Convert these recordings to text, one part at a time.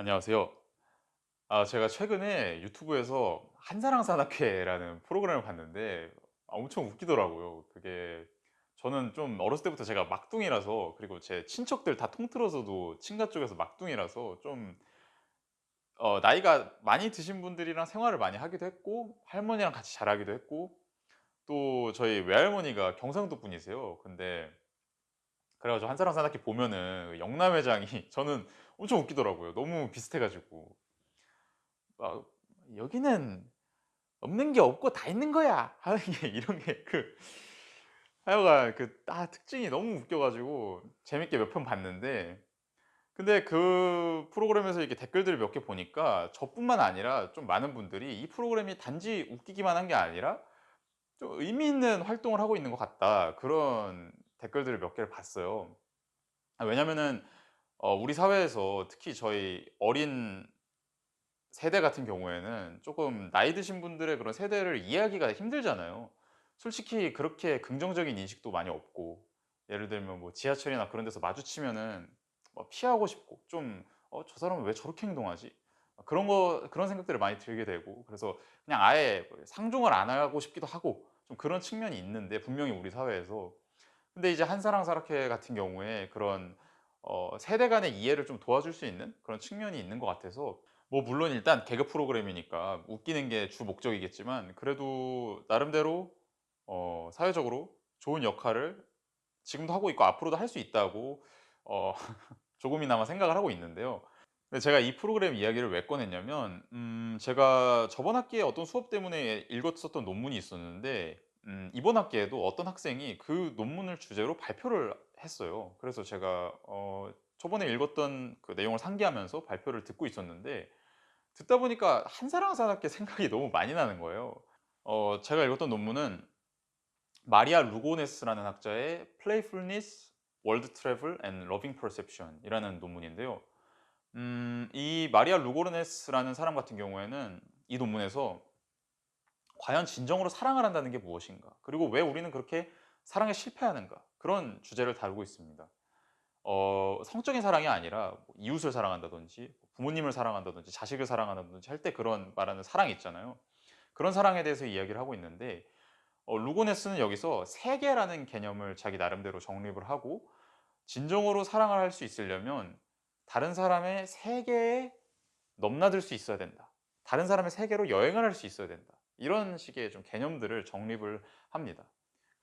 안녕하세요. 아 제가 최근에 유튜브에서 한사랑 산악회라는 프로그램을 봤는데 아 엄청 웃기더라고요. 그게 저는 좀 어렸을 때부터 제가 막둥이라서 그리고 제 친척들 다 통틀어서도 친가 쪽에서 막둥이라서 좀 어 나이가 많이 드신 분들이랑 생활을 많이 하기도 했고 할머니랑 같이 자라기도 했고 또 저희 외할머니가 경상도 분이세요. 근데 그래 가지고 한사랑 산악회 보면은 영남 회장이 저는 엄청 웃기더라고요. 너무 비슷해 가지고. 막 "여기는 없는 게 없고 다 있는 거야." 하는 게 이런 게 그 하여간 그 아 특징이 너무 웃겨 가지고 재밌게 몇 편 봤는데 근데 그 프로그램에서 이렇게 댓글들을 몇 개 보니까 저뿐만 아니라 좀 많은 분들이 이 프로그램이 단지 웃기기만 한 게 아니라 좀 "의미 있는 활동을 하고 있는 것 같다." 그런 댓글들을 몇 개를 봤어요. 아 왜냐면은 어 우리 사회에서 특히 저희 어린 세대 같은 경우에는 쪼금 나이 드신 분들의 그런 세대를 이해하기가 힘들잖아요. 솔직히 그렇게 긍정적인 인식도 많이 없고 예를 들면 뭐 지하철이나 그런 데서 마주치면은 뭐 피하고 싶고 좀 '어 저 사람은 왜 저렇게 행동하지?' 아 그런 거 그런 생각들을 많이 들게 되고 그래서 그냥 아예 뭐 상종을 안 하고 싶기도 하고 좀 그런 측면이 있는데 분명히 우리 사회에서. 근데 이제 한사랑 산악회 같은 경우에 그런 어 세대 간의 이해를 좀 도와줄 수 있는 그런 측면이 있는 것 같아서 뭐 물론 일단 개그 프로그램이니까 웃기는 게 주 목적이겠지만 그래도 나름대로 어 사회적으로 좋은 역할을 지금도 하고 있고 앞으로도 할 수 있다고 어 조금이나마 생각을 하고 있는데요. 제가 이 프로그램 이야기를 왜 꺼냈냐면 음 제가 저번 학기에 어떤 수업 때문에 읽었었던 논문이 있었는데 음 이번 학기에도 어떤 학생이 그 논문을 주제로 발표를 했어요. 그래서 제가 어 저번에 읽었던 그 내용을 상기하면서 발표를 듣고 있었는데 듣다 보니까 한사랑 산악회 생각이 너무 많이 나는 거예요. 어 제가 읽었던 논문은 마리아 루고네스라는 학자의 Playfulness, World Travel and Loving Perception 이라는 논문인데요. 음 이 마리아 루고르네스라는 사람 같은 경우에는 이 논문에서 "과연 진정으로 사랑을 한다는 게 무엇인가? 그리고 왜 우리는 그렇게 사랑에 실패하는가?" 그런 주제를 다루고 있습니다. 어 성적인 사랑이 아니라 뭐 이웃을 사랑한다든지 부모님을 사랑한다든지 자식을 사랑한다든지 할 때 그런 말하는 사랑이 있잖아요. 그런 사랑에 대해서 이야기를 하고 있는데 어 루고네스는 여기서 세계라는 개념을 자기 나름대로 정립을 하고 진정으로 사랑을 할 수 있으려면 "다른 사람의 세계에 넘나들 수 있어야 된다. 다른 사람의 세계로 여행을 할 수 있어야 된다." 이런 식의 좀 개념들을 정립을 합니다.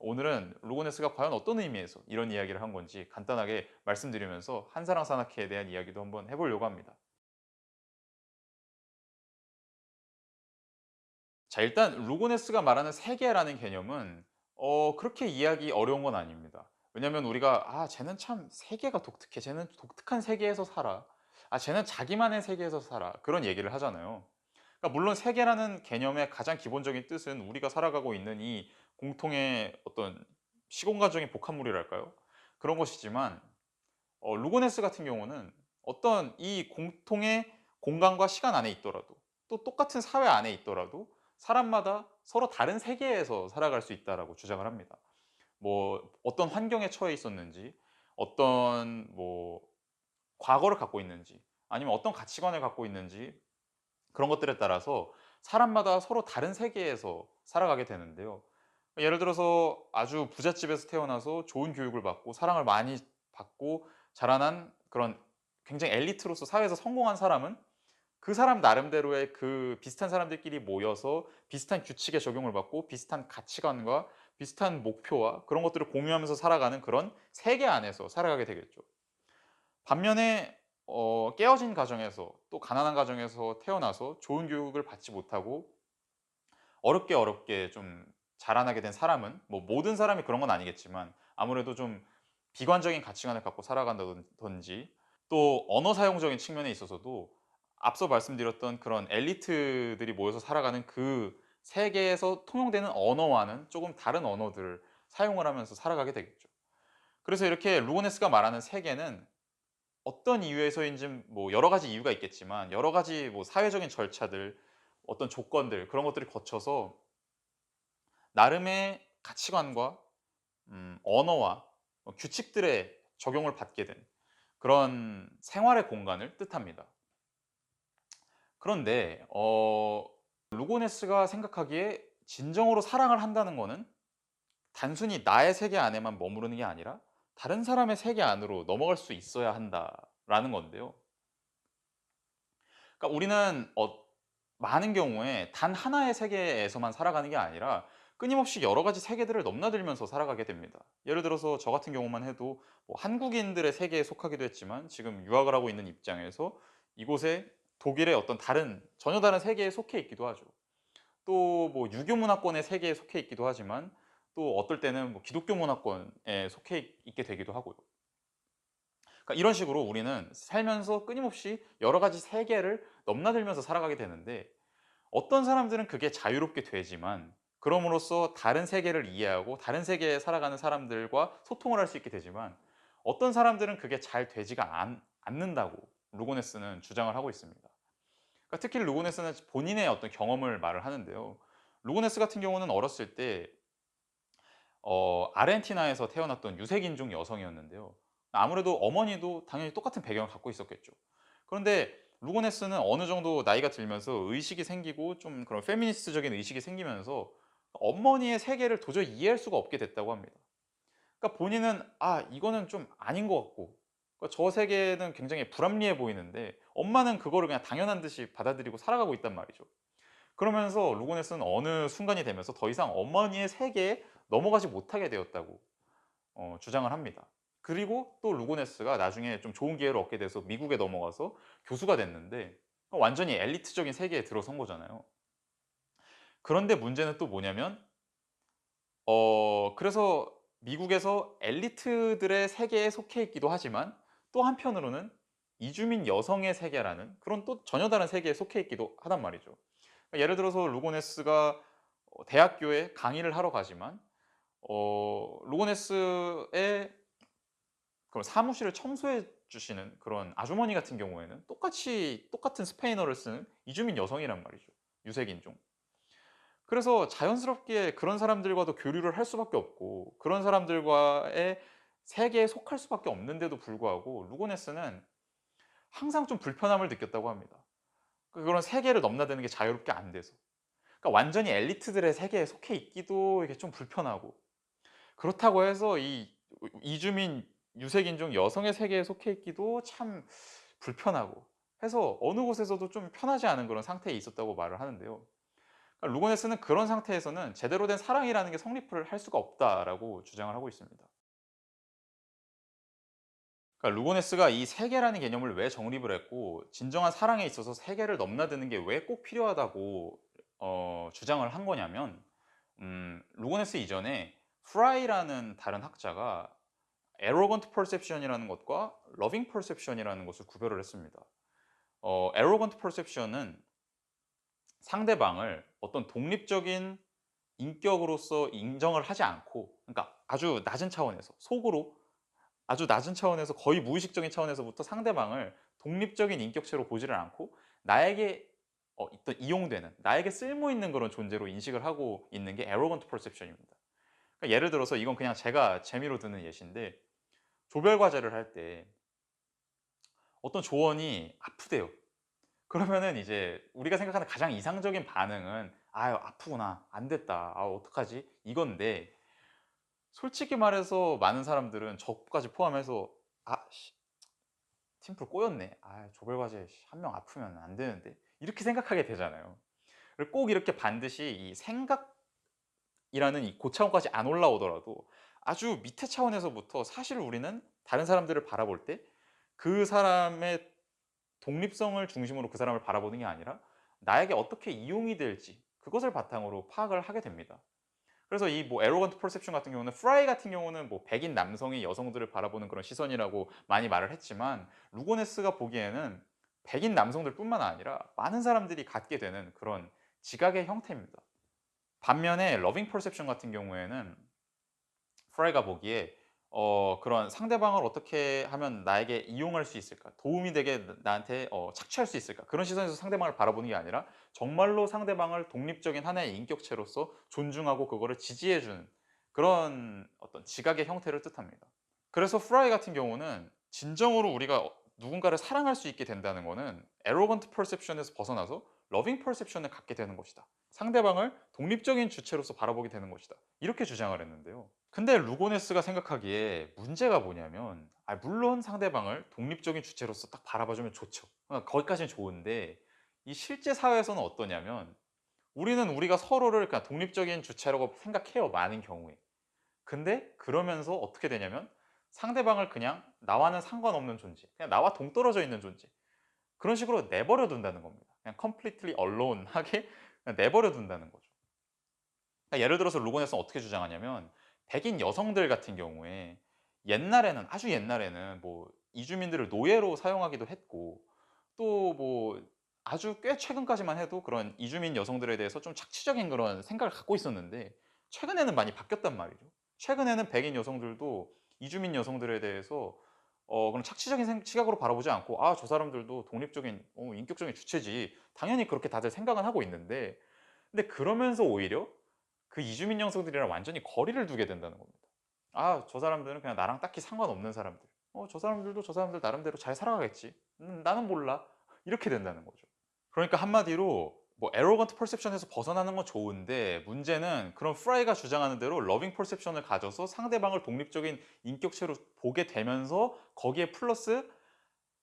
오늘은 루고네스가 과연 어떤 의미에서 이런 이야기를 한 건지 간단하게 말씀드리면서 한사랑 산악회에 대한 이야기도 한번 해 보려고 합니다. 자 일단 루고네스가 말하는 세계라는 개념은 어 그렇게 이해하기 어려운 건 아닙니다. 왜냐하면 우리가 '아 쟤는 참 세계가 독특해. 쟤는 독특한 세계에서 살아. 아 쟤는 자기만의 세계에서 살아.' 그런 얘기를 하잖아요. 그러니까 물론 세계라는 개념의 가장 기본적인 뜻은 우리가 살아가고 있는 이 공통의 어떤 시공간적인 복합물이랄까요? 그런 것이지만 어 루고네스 같은 경우는 어떤 이 공통의 공간과 시간 안에 있더라도 또 똑같은 사회 안에 있더라도 사람마다 서로 다른 세계에서 살아갈 수 있다라고 주장을 합니다. 뭐 어떤 환경에 처해 있었는지 어떤 뭐 과거를 갖고 있는지 아니면 어떤 가치관을 갖고 있는지 그런 것들에 따라서 사람마다 서로 다른 세계에서 살아가게 되는데요. 예를 들어서 아주 부잣집에서 태어나서 좋은 교육을 받고 사랑을 많이 받고 자라난 그런 굉장히 엘리트로서 사회에서 성공한 사람은 그 사람 나름대로의 그 비슷한 사람들끼리 모여서 비슷한 규칙에 적용을 받고 비슷한 가치관과 비슷한 목표와 그런 것들을 공유하면서 살아가는 그런 세계 안에서 살아가게 되겠죠. 반면에 어 깨어진 가정에서 또 가난한 가정에서 태어나서 좋은 교육을 받지 못하고 어렵게, 어렵게 좀 자라나게 된 사람은 뭐 모든 사람이 그런 건 아니겠지만 아무래도 좀 비관적인 가치관을 갖고 살아간다든 든지 또 언어 사용적인 측면에 있어서도 앞서 말씀드렸던 그런 엘리트들이 모여서 살아가는 그 세계에서 통용되는 언어와는 쪼금 다른 언어들을 사용을 하면서 살아가게 되겠죠. 그래서 이렇게 루고네스가 말하는 세계는 어떤 이유에서인진 뭐 여러 가지 이유가 있겠지만 여러 가지 뭐 사회적인 절차들 어떤 조건들 그런 것들을 거쳐서 나름의 가치관과 음 언어와 어 규칙들에 적용을 받게 된 그런 생활의 공간을 뜻합니다. 그런데 어 루고네스가 생각하기에 진정으로 사랑을 한다는 거는 단순히 나의 세계 안에만 머무르는 게 아니라 다른 사람의 세계 안으로 넘어갈 수 있어야 한다라는 건데요. 그러니까 우리는 어 많은 경우에 단 하나의 세계에서만 살아가는 게 아니라 끊임없이 여러 가지 세계들을 넘나들면서 살아가게 됩니다. 예를 들어서 저 같은 경우만 해도 뭐 한국인들의 세계에 속하기도 했지만 지금 유학을 하고 있는 입장에서 이곳에 독일의 어떤 다른 전혀 다른 세계에 속해 있기도 하죠. 또 뭐 유교 문화권의 세계에 속해 있기도 하지만 또 어떨 때는 뭐 기독교 문화권에 속해 있- 있게 되기도 하고요. 그러니까 이런 식으로 우리는 살면서 끊임없이 여러 가지 세계를 넘나들면서 살아가게 되는데 어떤 사람들은 그게 자유롭게 되지만 그럼으로써 다른 세계를 이해하고 다른 세계에 살아가는 사람들과 소통을 할 수 있게 되지만 어떤 사람들은 그게 잘 되지가 않, 않는다고 루고네스는 주장을 하고 있습니다. 그러니까 특히 루고네스는 본인의 어떤 경험을 말을 하는데요. 루고네스 같은 경우는 어렸을 때 어, 아르헨티나에서 태어났던 유색인종 여성이었는데요. 아무래도 어머니도 당연히 똑같은 배경을 갖고 있었겠죠. 그런데 루고네스는 어느 정도 나이가 들면서 의식이 생기고 좀 그런 페미니스트적인 의식이 생기면서 어머니의 세계를 도저히 이해할 수가 없게 됐다고 합니다. 그러니까 본인은 아 이거는 좀 아닌 것 같고 그러니까 저 세계는 굉장히 불합리해 보이는데 엄마는 그거를 그냥 당연한 듯이 받아들이고 살아가고 있단 말이죠. 그러면서 루고네스는 어느 순간이 되면서 더 이상 어머니의 세계에 넘어가지 못하게 되었다고 어, 주장을 합니다. 그리고 또 루고네스가 나중에 좀 좋은 기회를 얻게 돼서 미국에 넘어가서 교수가 됐는데 완전히 엘리트적인 세계에 들어선 거잖아요. 그런데 문제는 또 뭐냐면 어 그래서 미국에서 엘리트들의 세계에 속해 있기도 하지만 또 한편으로는 이주민 여성의 세계라는 그런 또 전혀 다른 세계에 속해 있기도 하단 말이죠. 그러니까 예를 들어서 루고네스가 어 대학교에 강의를 하러 가지만 어 루고네스의 그런 사무실을 청소해 주시는 그런 아주머니 같은 경우에는 똑같이 똑같은 스페인어를 쓰는 이주민 여성이란 말이죠. 유색인종. 그래서 자연스럽게 그런 사람들과도 교류를 할 수밖에 없고 그런 사람들과의 세계에 속할 수밖에 없는데도 불구하고 루고네스는 항상 좀 불편함을 느꼈다고 합니다. 그런 세계를 넘나드는 게 자유롭게 안 돼서. 그러니까 완전히 엘리트들의 세계에 속해 있기도 이게 좀 불편하고 그렇다고 해서 이 이주민 유색인종 여성의 세계에 속해 있기도 참 불편하고 해서 어느 곳에서도 좀 편하지 않은 그런 상태에 있었다고 말을 하는데요. 그러니까 루고네스는 그런 상태에서는 제대로 된 사랑이라는 게 성립을 할 수가 없다라고 주장을 하고 있습니다. 그러니까 루고네스가 이 세계라는 개념을 왜 정립을 했고 진정한 사랑에 있어서 세계를 넘나드는 게 왜 꼭 필요하다고 어, 주장을 한 거냐면 음, 루고네스 이전에 프라이라는 다른 학자가 arrogant perception이라는 것과 loving perception이라는 것을 구별을 했습니다. 어, arrogant perception은 상대방을 어떤 독립적인 인격으로서 인정을 하지 않고 그러니까 아주 낮은 차원에서 속으로 아주 낮은 차원에서 거의 무의식적인 차원에서부터 상대방을 독립적인 인격체로 보지를 않고 나에게 어, 있던 이용되는 나에게 쓸모 있는 그런 존재로 인식을 하고 있는 게 arrogant perception입니다. 그러니까 예를 들어서 이건 그냥 제가 재미로 드는 예시인데 조별 과제를 할 때 어떤 조원이 아프대요. 그러면은 이제 우리가 생각하는 가장 이상적인 반응은 아유 아프구나. 안 됐다. 아 어떡하지? 이건데 솔직히 말해서 많은 사람들은 저까지 포함해서 아 씨, 팀플 꼬였네. 아 조별 과제 한 명 아프면 안 되는데 이렇게 생각하게 되잖아요. 꼭 이렇게 반드시 이 생각이라는 이 고차원까지 안 올라오더라도 아주 밑에 차원에서부터 사실 우리는 다른 사람들을 바라볼 때 그 사람의 독립성을 중심으로 그 사람을 바라보는 게 아니라 나에게 어떻게 이용이 될지 그것을 바탕으로 파악을 하게 됩니다. 그래서 이 뭐 에로건트 퍼셉션 같은 경우는 프라이 같은 경우는 뭐 백인 남성이 여성들을 바라보는 그런 시선이라고 많이 말을 했지만 루고네스가 보기에는 백인 남성들뿐만 아니라 많은 사람들이 갖게 되는 그런 지각의 형태입니다. 반면에 러빙 퍼셉션 같은 경우에는 프라이가 보기에 어, 그런 상대방을 어떻게 하면 나에게 이용할 수 있을까? 도움이 되게 나- 나한테 어, 착취할 수 있을까? 그런 시선에서 상대방을 바라보는 게 아니라 정말로 상대방을 독립적인 하나의 인격체로서 존중하고 그거를 지지해주는 그런 어떤 지각의 형태를 뜻합니다. 그래서 프라이 같은 경우는 진정으로 우리가 어- 누군가를 사랑할 수 있게 된다는 거는 arrogant perception에서 벗어나서 loving perception을 갖게 되는 것이다. 상대방을 독립적인 주체로서 바라보게 되는 것이다. 이렇게 주장을 했는데요. 근데 루고네스가 생각하기에 문제가 뭐냐면 아, 물론 상대방을 독립적인 주체로서 딱 바라봐주면 좋죠. 그러니까 거기까지는 좋은데 이 실제 사회에서는 어떠냐면 우리는 우리가 서로를 그냥 독립적인 주체라고 생각해요. 많은 경우에. 근데 그러면서 어떻게 되냐면 상대방을 그냥 나와는 상관없는 존재, 그냥 나와 동떨어져 있는 존재 그런 식으로 내버려 둔다는 겁니다. 그냥 completely alone하게 내버려 둔다는 거죠. 그러니까 예를 들어서 루고네스는 어떻게 주장하냐면 백인 여성들 같은 경우에 옛날에는 아주 옛날에는 뭐 이주민들을 노예로 사용하기도 했고 또 뭐 아주 꽤 최근까지만 해도 그런 이주민 여성들에 대해서 좀 착취적인 그런 생각을 갖고 있었는데 최근에는 많이 바뀌었단 말이죠. 최근에는 백인 여성들도 이주민 여성들에 대해서 어 그런 착취적인 생- 시각으로 바라보지 않고 아 저 사람들도 독립적인 어, 인격적인 주체지 당연히 그렇게 다들 생각은 하고 있는데 근데 그러면서 오히려 그 이주민 여성들이랑 완전히 거리를 두게 된다는 겁니다. 아 저 사람들은 그냥 나랑 딱히 상관없는 사람들. 어저 사람들도 저 사람들 나름대로 잘 살아가겠지. 음, 나는 몰라. 이렇게 된다는 거죠. 그러니까 한마디로 뭐 arrogant perception에서 벗어나는 건 좋은데 문제는 그런 프라이가 주장하는 대로 loving perception을 가져서 상대방을 독립적인 인격체로 보게 되면서 거기에 플러스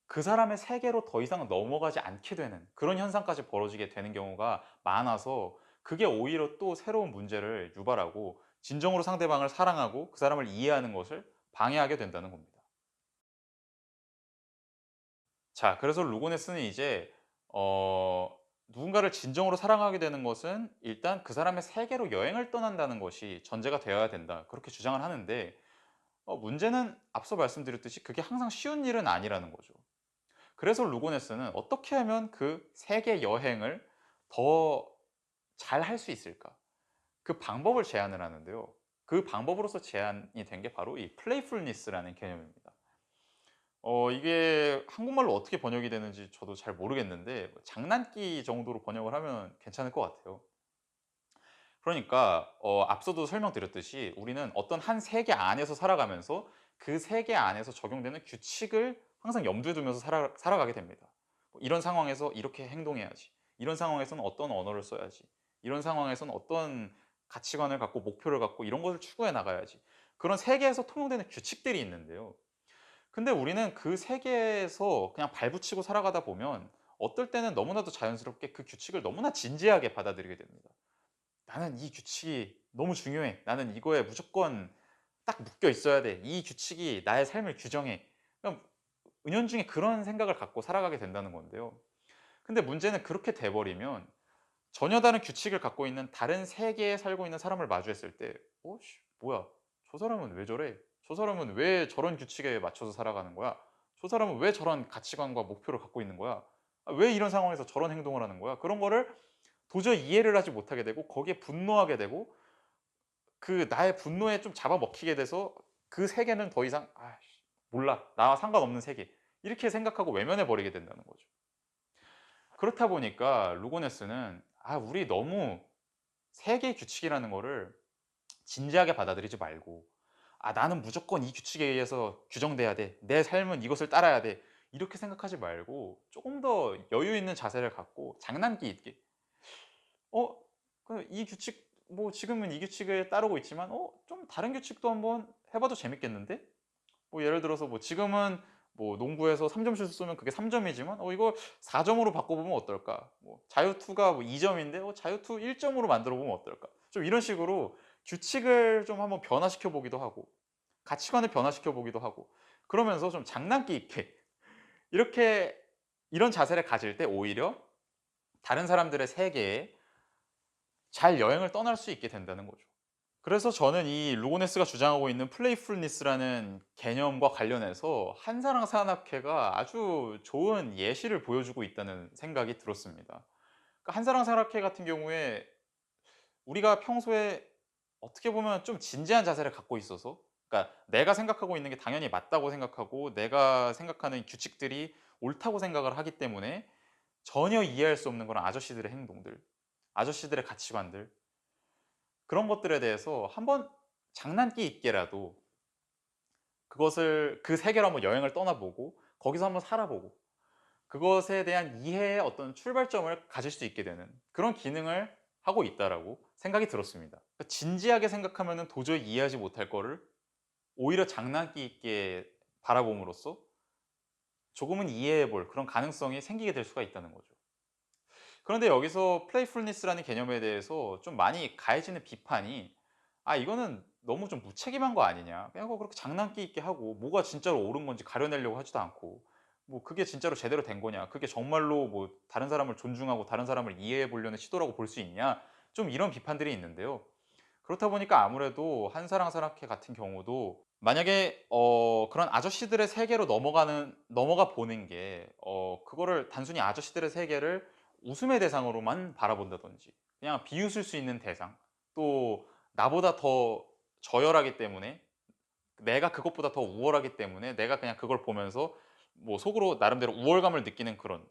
그 사람의 세계로 더 이상 넘어가지 않게 되는 그런 현상까지 벌어지게 되는 경우가 많아서 그게 오히려 또 새로운 문제를 유발하고 진정으로 상대방을 사랑하고 그 사람을 이해하는 것을 방해하게 된다는 겁니다. 자, 그래서 루고네스는 이제 어, 누군가를 진정으로 사랑하게 되는 것은 일단 그 사람의 세계로 여행을 떠난다는 것이 전제가 되어야 된다. 그렇게 주장을 하는데 어, 문제는 앞서 말씀드렸듯이 그게 항상 쉬운 일은 아니라는 거죠. 그래서 루고네스는 어떻게 하면 그 세계 여행을 더 잘 할 수 있을까? 그 방법을 제안을 하는데요. 그 방법으로서 제안이 된 게 바로 이 플레이풀니스라는 개념입니다. 어 이게 한국말로 어떻게 번역이 되는지 저도 잘 모르겠는데 뭐 장난기 정도로 번역을 하면 괜찮을 것 같아요. 그러니까 어 앞서도 설명드렸듯이 우리는 어떤 한 세계 안에서 살아가면서 그 세계 안에서 적용되는 규칙을 항상 염두에 두면서 살아, 살아가게 됩니다. 뭐 이런 상황에서 이렇게 행동해야지. 이런 상황에서는 어떤 언어를 써야지. 이런 상황에서는 어떤 가치관을 갖고 목표를 갖고 이런 것을 추구해 나가야지. 그런 세계에서 통용되는 규칙들이 있는데요. 근데 우리는 그 세계에서 그냥 발붙이고 살아가다 보면 어떨 때는 너무나도 자연스럽게 그 규칙을 너무나 진지하게 받아들이게 됩니다. 나는 이 규칙이 너무 중요해. 나는 이거에 무조건 딱 묶여 있어야 돼. 이 규칙이 나의 삶을 규정해. 은연중에 그런 생각을 갖고 살아가게 된다는 건데요. 근데 문제는 그렇게 돼버리면 전혀 다른 규칙을 갖고 있는 다른 세계에 살고 있는 사람을 마주했을 때, 어, 씨, 뭐야? 저 사람은 왜 저래? 저 사람은 왜 저런 규칙에 맞춰서 살아가는 거야? 저 사람은 왜 저런 가치관과 목표를 갖고 있는 거야? 아, 왜 이런 상황에서 저런 행동을 하는 거야? 그런 거를 도저히 이해를 하지 못하게 되고 거기에 분노하게 되고 그 나의 분노에 좀 잡아먹히게 돼서 그 세계는 더 이상 아, 씨, 몰라 나와 상관없는 세계 이렇게 생각하고 외면해 버리게 된다는 거죠. 그렇다 보니까 루고네스는 아 우리 너무 세계 규칙이라는 거를 진지하게 받아들이지 말고 아 나는 무조건 이 규칙에 의해서 규정돼야 돼. 내 삶은 이것을 따라야 돼. 이렇게 생각하지 말고 조금 더 여유 있는 자세를 갖고 장난기 있게 어? 그이 규칙 뭐 지금은 이 규칙을 따르고 있지만 어? 좀 다른 규칙도 한번 해봐도 재밌겠는데? 뭐 예를 들어서 뭐 지금은 뭐 농구에서 3점 슛을 쏘면 그게 3점이지만 어 이거 4점으로 바꿔보면 어떨까? 뭐 자유투가 뭐 2점인데 어 자유투 1점으로 만들어 보면 어떨까? 좀 이런 식으로 규칙을 좀 한번 변화시켜 보기도 하고 가치관을 변화시켜 보기도 하고 그러면서 좀 장난기 있게 이렇게 이런 자세를 가질 때 오히려 다른 사람들의 세계에 잘 여행을 떠날 수 있게 된다는 거죠. 그래서 저는 이 루고네스가 주장하고 있는 플레이풀니스라는 개념과 관련해서 한사랑 산악회가 아주 좋은 예시를 보여주고 있다는 생각이 들었습니다. 그러니까 한사랑 산악회 같은 경우에 우리가 평소에 어떻게 보면 좀 진지한 자세를 갖고 있어서 그러니까 내가 생각하고 있는 게 당연히 맞다고 생각하고 내가 생각하는 규칙들이 옳다고 생각을 하기 때문에 전혀 이해할 수 없는 그런 아저씨들의 행동들, 아저씨들의 가치관들 그런 것들에 대해서 한번 장난기 있게라도 그것을 그 세계로 한번 여행을 떠나보고 거기서 한번 살아보고 그것에 대한 이해의 어떤 출발점을 가질 수 있게 되는 그런 기능을 하고 있다라고 생각이 들었습니다. 그러니까 진지하게 생각하면 도저히 이해하지 못할 거를 오히려 장난기 있게 바라봄으로써 조금은 이해해 볼 그런 가능성이 생기게 될 수가 있다는 거죠. 그런데 여기서 플레이풀니스라는 개념에 대해서 좀 많이 가해지는 비판이 아 이거는 너무 좀 무책임한 거 아니냐. 그냥 그거 그렇게 장난기 있게 하고 뭐가 진짜로 옳은 건지 가려내려고 하지도 않고 뭐 그게 진짜로 제대로 된 거냐. 그게 정말로 뭐 다른 사람을 존중하고 다른 사람을 이해해 보려는 시도라고 볼 수 있냐. 좀 이런 비판들이 있는데요. 그렇다 보니까 아무래도 한사랑 사랑해 같은 경우도 만약에 어 그런 아저씨들의 세계로 넘어가는 넘어가 보는 게 어 그거를 단순히 아저씨들의 세계를 웃음의 대상으로만 바라본다든지 그냥 비웃을 수 있는 대상 또 나보다 더 저열하기 때문에 내가 그것보다 더 우월하기 때문에 내가 그냥 그걸 보면서 뭐 속으로 나름대로 우월감을 느끼는 그런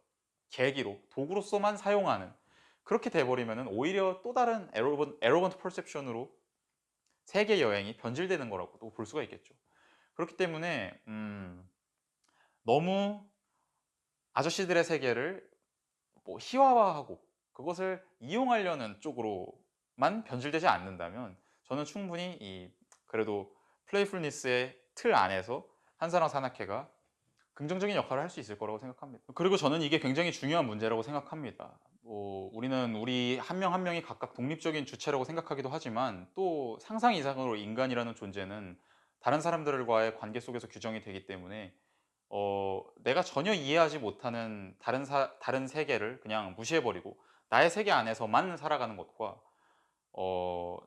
계기로 도구로서만 사용하는 그렇게 돼버리면은 오히려 또 다른 에로건트 퍼셉션으로 세계 여행이 변질되는 거라고도 볼 수가 있겠죠. 그렇기 때문에 음, 너무 아저씨들의 세계를 뭐 희화화하고 그것을 이용하려는 쪽으로만 변질되지 않는다면 저는 충분히 이 그래도 플레이풀니스의 틀 안에서 한사랑 산악회가 긍정적인 역할을 할 수 있을 거라고 생각합니다. 그리고 저는 이게 굉장히 중요한 문제라고 생각합니다. 뭐 우리는 우리 한 명한 명이 각각 독립적인 주체라고 생각하기도 하지만 또 상상 이상으로 인간이라는 존재는 다른 사람들과의 관계 속에서 규정이 되기 때문에 어, 내가 전혀 이해하지 못하는 다른 사, 다른 세계를 그냥 무시해버리고 나의 세계 안에서만 살아가는 것과 어,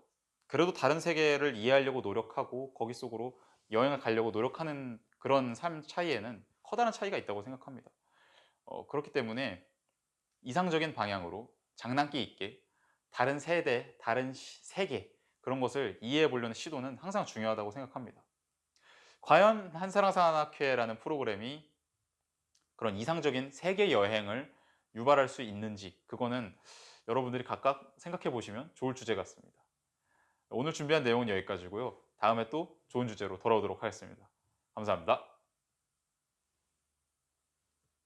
그래도 다른 세계를 이해하려고 노력하고 거기 속으로 여행을 가려고 노력하는 그런 삶 차이에는 커다란 차이가 있다고 생각합니다. 어, 그렇기 때문에 이상적인 방향으로 장난기 있게 다른 세대, 다른 시- 세계 그런 것을 이해해 보려는 시도는 항상 중요하다고 생각합니다. 과연 한사랑 산악회라는 프로그램이 그런 이상적인 세계 여행을 유발할 수 있는지 그거는 여러분들이 각각 생각해 보시면 좋을 주제 같습니다. 오늘 준비한 내용은 여기까지고요. 다음에 또 좋은 주제로 돌아오도록 하겠습니다. 감사합니다.